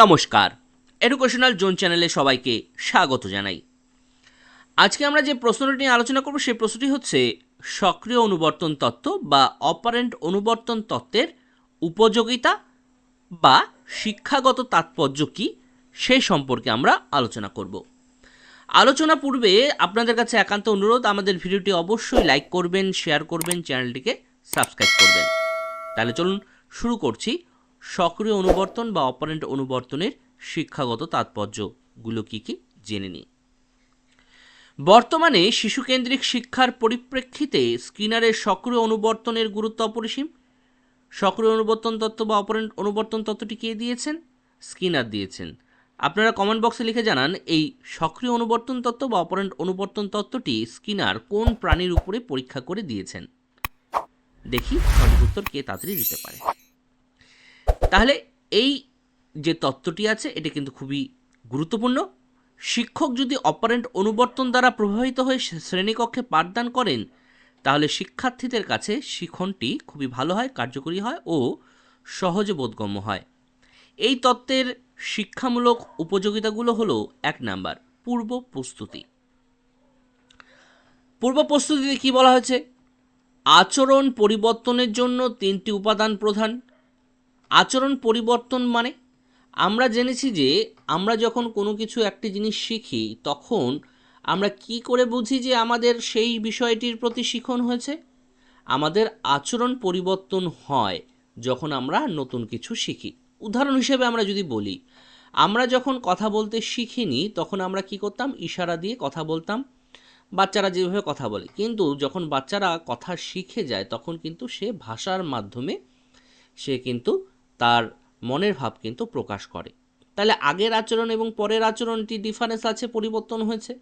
নমস্কার। Educational zone চ্যানেলে সবাইকে স্বাগত জানাই। আজকে আমরা যে প্রশ্নটি নিয়ে আলোচনা করব, সেই প্রশ্নটি হচ্ছে, সক্রিয় অনুবর্তন তত্ত্ব বা অপারেন্ট অনুবর্তন তত্ত্বের উপযোগিতা বা শিক্ষাগত তাৎপর্য কী সেই সম্পর্কে আমরা আলোচনা করব। আলোচনা পূর্বে আপনাদের কাছে একান্ত অনুরোধ, আমাদের ভিডিওটি অবশ্যই লাইক করবেন শেয়ার করবেন চ্যানেলটিকে সাবস্ক্রাইব করবেন। তাহলে চলুন শুরু করছি। সক্রিয় অনুবর্তন বা অপারেন্ট অনুবর্তনের শিক্ষাগত তাৎপর্যগুলো কী কী? জেনে নিই। বর্তমানে শিশুকেন্দ্রিক শিক্ষার পরিপ্রেক্ষিতে স্কিনারের সক্রিয় অনুবর্তনের গুরুত্ব অপরিসীম। সক্রিয় অনুবর্তন তত্ত্ব বা অপারেন্ট অনুবর্তন তত্ত্বটি কে দিয়েছেন? স্কিনার দিয়েছেন। আপনারা কমেন্ট বক্সে লিখে জানান, এই সক্রিয় অনুবর্তন তত্ত্ব বা অপারেন্ট অনুবর্তন তত্ত্বটি স্কিনার কোন প্রাণীর উপরে পরীক্ষা করে দিয়েছেন? দেখি সঠিক উত্তর কে তাড়াতাড়ি দিতে পারে। তাহলে এই যে তত্ত্বটি আছে, এটা কিন্তু খুবই গুরুত্বপূর্ণ। শিক্ষক যদি অপারেন্ট অনুবর্তন দ্বারা প্রভাবিত হয়ে শ্রেণীকক্ষে পাঠদান করেন, তাহলে শিক্ষার্থীদের কাছে শিখনটি খুবই ভালো হয়, কার্যকরী হয় ও সহজে বোধগম্য হয়। এই তত্ত্বের শিক্ষামূলক উপযোগিতাগুলো হলো এক নাম্বার, পূর্ব প্রস্তুতি। পূর্ব প্রস্তুতিতে কী বলা হয়েছে? আচরণ পরিবর্তনের জন্য তিনটি উপাদান প্রধান। আচরণ পরিবর্তন মানে? আমরা জেনেছি যে আমরা যখন কোনো কিছু একটি জিনিস শিখি, তখন আমরা কি করে বুঝি যে আমাদের সেই বিষয়টির প্রতি শিখন হয়েছে? আমাদের আচরণ পরিবর্তন হয় যখন আমরা নতুন কিছু শিখি। উদাহরণ হিসেবে আমরা যদি বলি, আমরা যখন কথা বলতে শিখিনি, তখন আমরা কি করতাম? ইশারা দিয়ে কথা বলতাম। বাচ্চারা যেভাবে কথা বলে। কিন্তু যখন বাচ্চারা কথা শিখে যায়, তখন কিন্তু সে ভাষার মাধ্যমে সে কিন্তু তার মনের ভাব কিন্তু প্রকাশ করে। তাহলে আগের আচরণ এবং পরের আচরণটি ডিফারেন্স আছে, পরিবর্তন হয়েছে?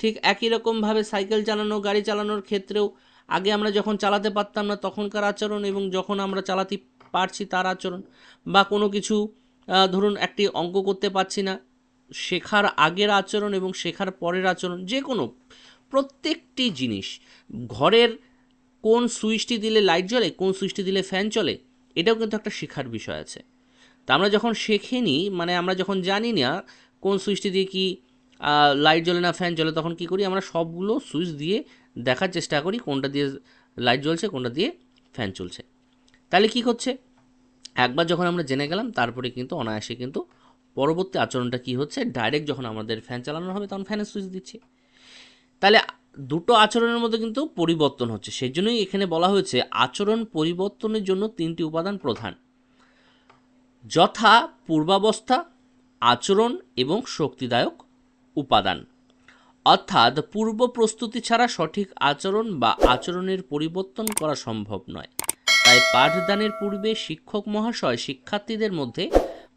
ঠিক একই রকমভাবে সাইকেল চালানো, গাড়ি চালানোর ক্ষেত্রেও আগে আমরা যখন চালাতে পারতাম না, তখনকার আচরণ এবং যখন আমরা চালাতে পারছি তার আচরণ বা কোনো কিছু ধরুন একটি অঙ্ক করতে পারছি না, শেখার আগের আচরণ এবং শেখার পরের আচরণ, যে কোনো, প্রত্যেকটি জিনিস, ঘরের কোন সুইচটি দিলে লাইট জ্বলে, কোন সুইচটি দিলে ফ্যান চলে এটাও কিন্তু একটা শেখার বিষয় আছে। তা আমরা যখন শেখিনি মানে আমরা যখন জানি না কোন সুইচটি দিয়ে কি লাইট জ্বলে না ফ্যান জ্বলে, তখন কি করি? আমরা সবগুলো সুইচ দিয়ে দেখার চেষ্টা করি কোনটা দিয়ে লাইট জ্বলছে, কোনটা দিয়ে ফ্যান চলছে। তাহলে কি হচ্ছে? একবার যখন আমরা জেনে গেলাম, তারপরে কিন্তু অনায়াসে কিন্তু পরবর্তী আচরণটা কি হচ্ছে? ডাইরেক্ট যখন আমাদের ফ্যান চালানো হবে, তখন ফ্যানের সুইচ দিচ্ছি। তাহলে দুটো আচরণের মধ্যে কিন্তু পরিবর্তন হচ্ছে। সেই জন্যই এখানে বলা হয়েছে, আচরণ পরিবর্তনের জন্য তিনটি উপাদান প্রধান। যথা পূর্বাবস্থা, আচরণ এবং শক্তিদায়ক উপাদান। অর্থাৎ পূর্ব প্রস্তুতি ছাড়া সঠিক আচরণ বা আচরণের পরিবর্তন করা সম্ভব নয়। তাই পাঠদানের পূর্বে শিক্ষক মহাশয় শিক্ষার্থীদের মধ্যে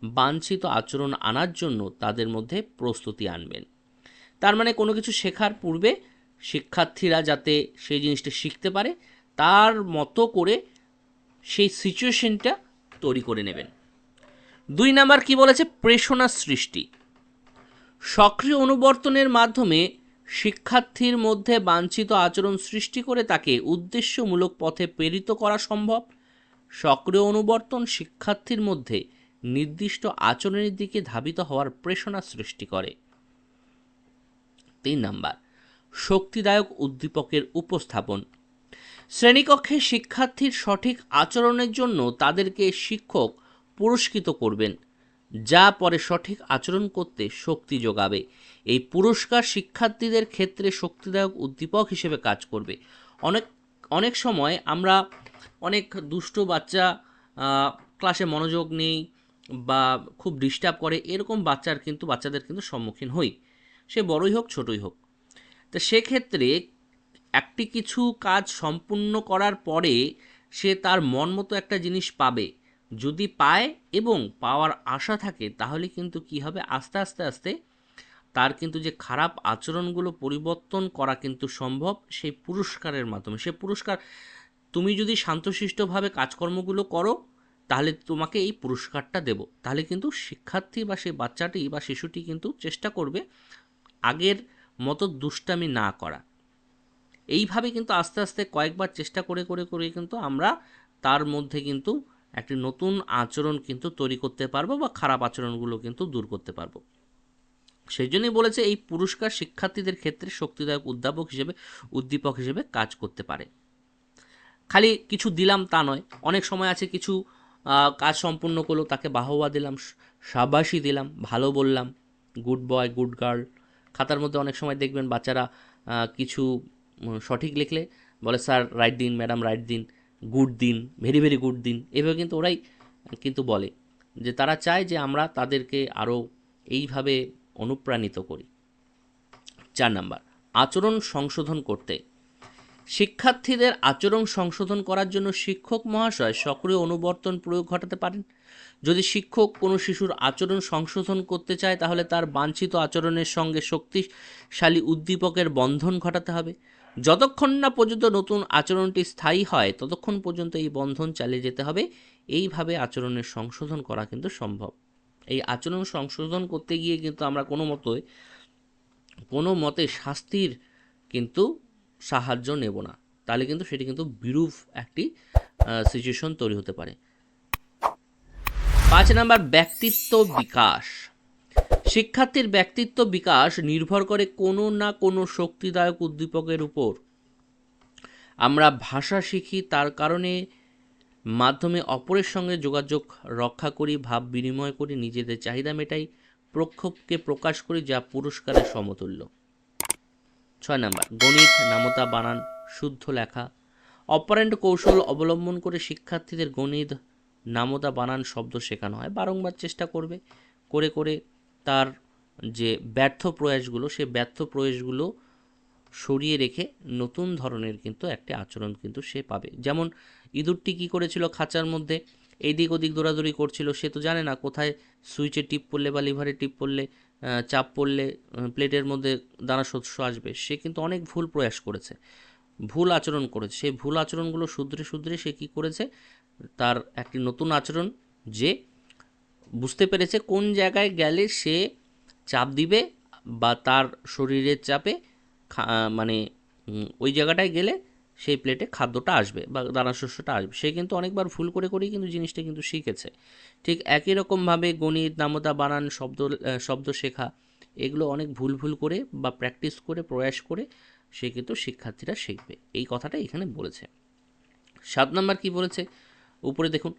বাঞ্ছিত আচরণ আনার জন্য তাদের মধ্যে প্রস্তুতি আনবেন। তার মানে কোনো কিছু শেখার পূর্বে শিক্ষার্থীরা যাতে সেই জিনিসটা শিখতে পারে, তার মতো করে সেই সিচুয়েশনটা তৈরি করে নেবেন। দুই নাম্বার কি বলেছে? প্রেষণা সৃষ্টি। সক্রিয় অনুবর্তনের মাধ্যমে শিক্ষার্থীর মধ্যে বাঞ্ছিত আচরণ সৃষ্টি করে তাকে উদ্দেশ্যমূলক পথে প্রেরিত করা সম্ভব। সক্রিয় অনুবর্তন শিক্ষার্থীর মধ্যে নির্দিষ্ট আচরণের দিকে ধাবিত হওয়ার প্রেষণা সৃষ্টি করে। তিন নাম্বার শক্তিদায়ক উদ্দীপকের উপস্থাপন। শ্রেণীকক্ষে শিক্ষার্থীর সঠিক আচরণের জন্য তাদেরকে শিক্ষক পুরস্কৃত করবেন, যা পরে সঠিক আচরণ করতে শক্তি যোগাবে। এই পুরস্কার শিক্ষার্থীদের ক্ষেত্রে শক্তিদায়ক উদ্দীপক হিসেবে কাজ করবে। অনেক অনেক সময় আমরা অনেক দুষ্ট বাচ্চা ক্লাসে মনোযোগ নেই বা খুব ডিস্টার্ব করে, এরকম বাচ্চার কিন্তু, বাচ্চাদের কিন্তু সম্মুখীন হই। সে বড়ই হোক, ছোটই হোক। তো সেক্ষেত্রে একটি কিছু কাজ সম্পূর্ণ করার পরে সে তার মন মতো একটা জিনিস পাবে। যদি পায় এবং পাওয়ার আশা থাকে, তাহলে কিন্তু কি হবে? আস্তে আস্তে আস্তে তার কিন্তু যে খারাপ আচরণগুলো পরিবর্তন করা কিন্তু সম্ভব সেই পুরস্কারের মাধ্যমে। সে পুরস্কার, তুমি যদি শান্তশিষ্টভাবে কাজকর্মগুলো করো, তাহলে তোমাকে এই পুরস্কারটা দেব। তাহলে কিন্তু শিক্ষার্থী বা সেই বাচ্চাটি বা শিশুটি কিন্তু চেষ্টা করবে আগের মতো দুষ্টামি না করা। এইভাবে কিন্তু আস্তে আস্তে কয়েকবার চেষ্টা করে করে করে কিন্তু আমরা তার মধ্যে কিন্তু একটি নতুন আচরণ কিন্তু তৈরি করতে পারব বা খারাপ আচরণগুলো কিন্তু দূর করতে পারব। সেই জন্যই বলেছে এই পুরস্কার শিক্ষার্থীদের ক্ষেত্রে শক্তিদায়ক উদ্যাপক হিসেবে, উদ্দীপক হিসেবে কাজ করতে পারে। খালি কিছু দিলাম তা নয়, অনেক সময় আছে কিছু কাজ সম্পূর্ণ করল, তাকে বাহবা দিলাম সাবাসী দিলাম, ভালো বললাম গুড বয় গুড গার্ল খাতার মধ্যে অনেক সময় দেখবেন বাচ্চারা কিছু সঠিক লিখলে বলে, স্যার রাইট দিন ম্যাডাম রাইট দিন গুড দিন ভেরি ভেরি গুড দিন। এভাবে কিন্তু ওরাই কিন্তু বলে যে তারা চায় যে আমরা তাদেরকে আরও এইভাবে অনুপ্রাণিত করি। চার নাম্বার, আচরণ সংশোধন করতে। শিক্ষার্থীদের আচরণ সংশোধন করার জন্য শিক্ষক মহাশয় সক্রিয় অনুবর্তন প্রয়োগ ঘটাতে পারেন। যদি শিক্ষক কোনো শিশুর আচরণ সংশোধন করতে চায়, তাহলে তার বাঞ্ছিত আচরণের সঙ্গে শক্তিশালী উদ্দীপকের বন্ধন ঘটাতে হবে। যতক্ষণ না পর্যন্ত নতুন আচরণটি স্থায়ী হয়, ততক্ষণ পর্যন্ত এই বন্ধন চালিয়ে যেতে হবে। এইভাবে আচরণের সংশোধন করা কিন্তু সম্ভব। এই আচরণ সংশোধন করতে গিয়ে কিন্তু আমরা কোনো মতোই, কোনো মতে শাস্তির কিন্তু সাহায্য নেব না। তাহলে কিন্তু সেটি কিন্তু বিরূপ একটি সিচুয়েশন তৈরি হতে পারে। পাঁচ নাম্বার, ব্যক্তিত্ব বিকাশ। শিক্ষার্থীর ব্যক্তিত্ব বিকাশ নির্ভর করে কোনো না কোনো শক্তিদায়ক উদ্দীপকের উপর। আমরা ভাষা শিখি, তার কারণে মাধ্যমে অপরের সঙ্গে যোগাযোগ রক্ষা করি, ভাব বিনিময় করি, নিজেদের চাহিদা মেটাই, প্রক্ষোভকে প্রকাশ করি, যা পুরস্কারের সমতুল্য। ছয় নাম্বার, গণিত, নামতা, বানান, শুদ্ধ লেখা। অপারেন্ট কৌশল অবলম্বন করে শিক্ষার্থীদের গণিত নামতা বানান শব্দ শেখানো হয়, বারংবার চেষ্টা করবে, করে করে তার যে ব্যর্থ প্রয়াসগুলো, সে ব্যর্থ প্রয়াসগুলো সরিয়ে রেখে নতুন ধরনের কিন্তু একটা আচরণ কিন্তু সে পাবে। যেমন ইঁদুরটি কী করেছিল খাঁচার মধ্যে এইদিক ওদিক দৌড়াদৌড়ি করছিল, সে তো জানে না কোথায় সুইচে টিপ পড়লে বা লিভারে টিপ পড়লে চাপ পড়লে প্লেটের মধ্যে দানা শস্য আসবে, সে কিন্তু অনেক ভুল প্রয়াস করেছে, ভুল আচরণ করেছে। সেই ভুল আচরণগুলো শুধরে শুধরে সে কী করেছে তার একটি নতুন আচরণ যে বুঝতে পেরেছে কোন জায়গায় গেলে সে চাপ দিবে বা তার শরীরের চাপে মানে ওই জায়গাটায় গেলে সেই প্লেটে খাদ্যটা আসবে বা দানা শস্যটা আসবে। সে কিন্তু অনেকবার ভুল করে করেই কিন্তু জিনিসটা কিন্তু শিখেছে। ঠিক একই রকমভাবে গণিত, নামতা, বানান, শব্দ শব্দ শেখা, এগুলো অনেক ভুল ভুল করে বা প্র্যাকটিস করে, প্রয়াস করে সে কিন্তু শিক্ষার্থীরা শিখবে। এই কথাটা এখানে বলেছে। সাত নম্বর কি বলেছে? উপরে দেখুন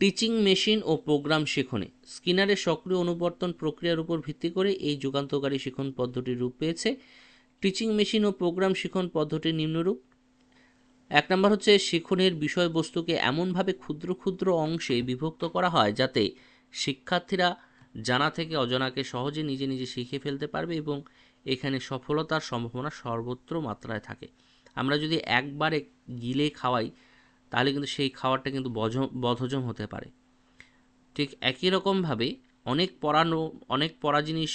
টিচিং মেশিন ও প্রোগ্রাম শিখনে। স্কিনারের সক্রিয় অনুবর্তন প্রক্রিয়ার উপর ভিত্তি করে এই যুগান্তকারী শিখন পদ্ধতির রূপ পেয়েছে। টিচিং মেশিন ও প্রোগ্রাম শিখন পদ্ধতির নিম্নরূপ। এক নম্বর হচ্ছে, শিখনের বিষয়বস্তুকে এমনভাবে ক্ষুদ্র ক্ষুদ্র অংশে বিভক্ত করা হয় যাতে শিক্ষার্থীরা জানা থেকে অজানাকে সহজে নিজে নিজে শিখে ফেলতে পারবে এবং এখানে সফলতার সম্ভাবনা সর্বত্র মাত্রায় থাকে। আমরা যদি একবারে গিলে খাওয়াই তাহলে কিন্তু সেই খাবারটা কিন্তু বদহজম হতে পারে। ঠিক একই রকমভাবে অনেক পড়ানো, অনেক পড়া জিনিস,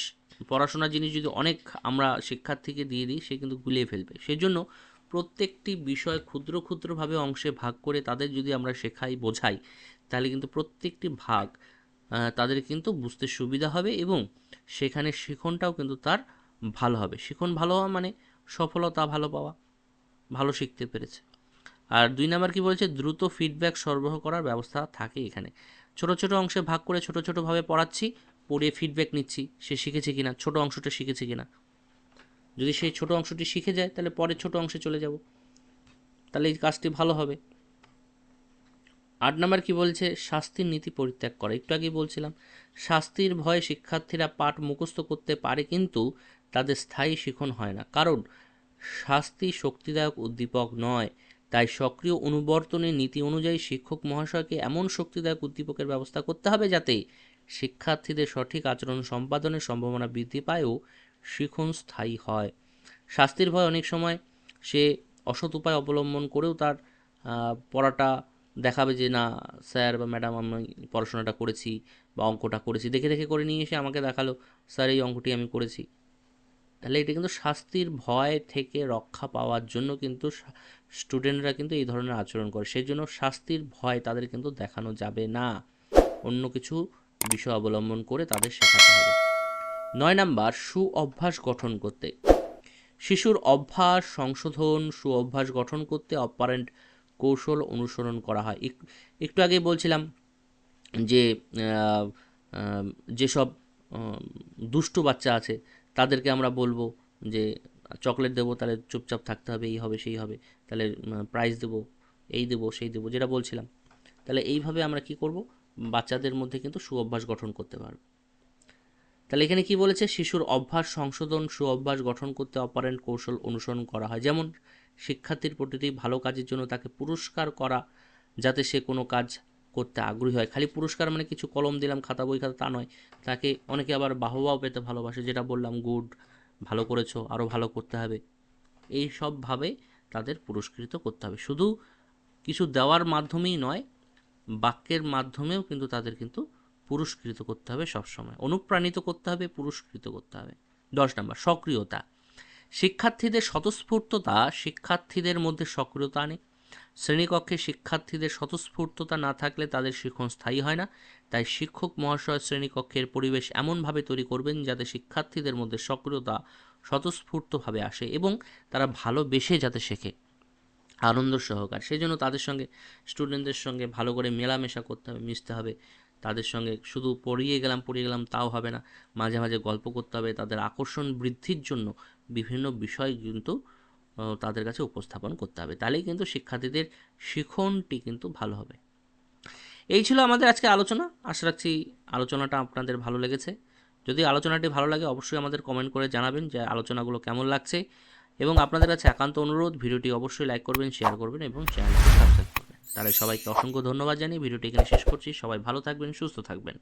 পড়াশোনা জিনিস যদি অনেক আমরা শিক্ষার্থীকে দিয়ে দিই, সে কিন্তু গুলিয়ে ফেলবে। সেই জন্য প্রত্যেকটি বিষয় ক্ষুদ্র ক্ষুদ্রভাবে অংশে ভাগ করে তাদের যদি আমরা শেখাই, বোঝাই, তাহলে কিন্তু প্রত্যেকটি ভাগ তাদের কিন্তু বুঝতে সুবিধা হবে এবং সেখানে শিখনটাও কিন্তু তার ভালো হবে। শিখন ভালো হওয়া মানে সফলতা ভালো পাওয়া, ভালো শিখতে পেরেছে। আর দুই নাম্বার কি বলছে? দ্রুত ফিডব্যাক সরবরাহ করার ব্যবস্থা থাকে এখানে। ছোট ছোট অংশে ভাগ করে ছোট ছোটোভাবে পড়াচ্ছি, পড়িয়ে ফিডব্যাক নিচ্ছি। সে শিখেছে কিনা? ছোট অংশটা শিখেছে কিনা? যদি সেই ছোট অংশটি শিখে যায়, তাহলে পরের ছোট অংশে চলে যাব। তাহলে এই কাজটি ভালো হবে। আট নাম্বার কি বলছে? শাস্তির নীতি পরিত্যাগ করা। একটু আগে বলছিলাম, শাস্তির ভয়ে শিক্ষার্থীরা পাঠ মুখস্থ করতে পারে কিন্তু তাদের স্থায়ী শিখন হয় না। কারণ, শাস্তি শক্তিদায়ক উদ্দীপক নয়। তাই সক্রিয় অনুবর্তনের নীতি অনুযায়ী শিক্ষক মহাশয়কে এমন শক্তিদায়ক উদ্দীপকের ব্যবস্থা করতে হবে যাতে শিক্ষার্থীদের সঠিক আচরণ সম্পাদনের সম্ভাবনা বৃদ্ধি পায় ও শিখন স্থায়ী হয়। শাস্তির ভয় অনেক সময় সে অসৎ উপায় অবলম্বন করেও তার পড়াটা দেখাবে যে, না, স্যার বা ম্যাডাম, আমি পড়াশোনাটা করেছি বা অঙ্কটা করেছি। দেখে দেখে করে নিয়ে এসে আমাকে দেখাল, স্যার, এই অঙ্কটি আমি করেছি। তাহলে এটা কিন্তু শাস্তির ভয় থেকে রক্ষা পাওয়ার জন্য কিন্তু স্টুডেন্টরা কিন্তু এই ধরনের আচরণ করে। সেই জন্য শাস্তির ভয় তাদের কিন্তু দেখানো যাবে না। অন্য কিছু বিষয় অবলম্বন করে তাদের শেখাতে হবে। নয় নাম্বার সু অভ্যাস গঠন করতে। শিশুর অভ্যাস সংশোধন সু অভ্যাস গঠন করতে অপারেন্ট কৌশল অনুসরণ করা হয়। এক- একটু আগে বলছিলাম যে যেসব দুষ্টু বাচ্চা আছে, তাদেরকে আমরা বলব যে চকলেট দেবো, তাহলে চুপচাপ থাকতে হবে, এই হবে, সেই হবে। তাহলে প্রাইজ দেবো, এই দেবো, সেই দেবো, যেটা বলছিলাম। তাহলে এইভাবে আমরা কি করব? বাচ্চাদের মধ্যে কিন্তু সুঅভ্যাস গঠন করতে পারব। তাহলে এখানে কি বলেছে? শিশুর অভ্যাস সংশোধন, সুঅভ্যাস গঠন করতে অপারেন্ট কৌশল অনুসরণ করা হয়। যেমন, শিক্ষার্থীর প্রতিটি ভালো কাজের জন্য তাকে পুরস্কার করা, যাতে সে কোনো কাজ করতে আগ্রহী হয়। খালি পুরস্কার মানে কিছু কলম দিলাম, খাতা বই, খাতা, তা নয়। তাকে অনেকে আবার বাহবাও পেতে ভালোবাসে, যেটা বললাম, গুড ভালো করেছ আরও ভালো করতে হবে। এই সবভাবে তাদের পুরস্কৃত করতে হবে। শুধু কিছু দেওয়ার মাধ্যমেই নয়, বাক্যের মাধ্যমেও কিন্তু তাদের কিন্তু পুরস্কৃত করতে হবে সবসময়। অনুপ্রাণিত করতে হবে, পুরস্কৃত করতে হবে। দশ নম্বর, সক্রিয়তা। শিক্ষার্থীদের স্বতঃস্ফূর্ততা, শিক্ষার্থীদের মধ্যে সক্রিয়তা আনে। শ্রেণীকক্ষে শিক্ষার্থীদের স্বতঃস্ফূর্ততা না থাকলে তাদের শিক্ষণ স্থায়ী হয় না। তাই শিক্ষক মহাশয় শ্রেণীকক্ষের পরিবেশ এমনভাবে তৈরি করবেন যাতে শিক্ষার্থীদের মধ্যে সক্রিয়তা স্বতঃস্ফূর্তভাবে আসে এবং তারা ভালোবেসে যাতে শেখে। আনন্দ সহকার। সেই জন্য তাদের সঙ্গে স্টুডেন্টদের সঙ্গে ভালো করে মেলামেশা করতে হবে, মিশতে হবে। তাদের সঙ্গে শুধু পড়িয়ে গেলাম পড়িয়ে গেলাম তাও হবে না। মাঝে মাঝে গল্প করতে হবে। তাদের আকর্ষণ বৃদ্ধির জন্য বিভিন্ন বিষয় কিন্তু তাদের কাছে উপস্থাপন করতে হবে। তাহলেই কিন্তু শিক্ষার্থীদের শিখনটি কিন্তু ভালো হবে। এই ছিল আমাদের আজকে আলোচনা। আশা রাখছি আলোচনাটা আপনাদের ভালো লেগেছে। যদি আলোচনাটি ভালো লাগে, অবশ্যই আমাদের কমেন্ট করে জানাবেন যে আলোচনাগুলো কেমন লাগছে। এবং আপনাদের কাছে একান্ত অনুরোধ, ভিডিওটি অবশ্যই লাইক করবেন শেয়ার করবেন এবং চ্যানেলটি সাবস্ক্রাইব করবেন। তাহলে সবাইকে অসংখ্য ধন্যবাদ জানিয়ে ভিডিওটি এখানে শেষ করছি। সবাই ভালো থাকবেন, সুস্থ থাকবেন।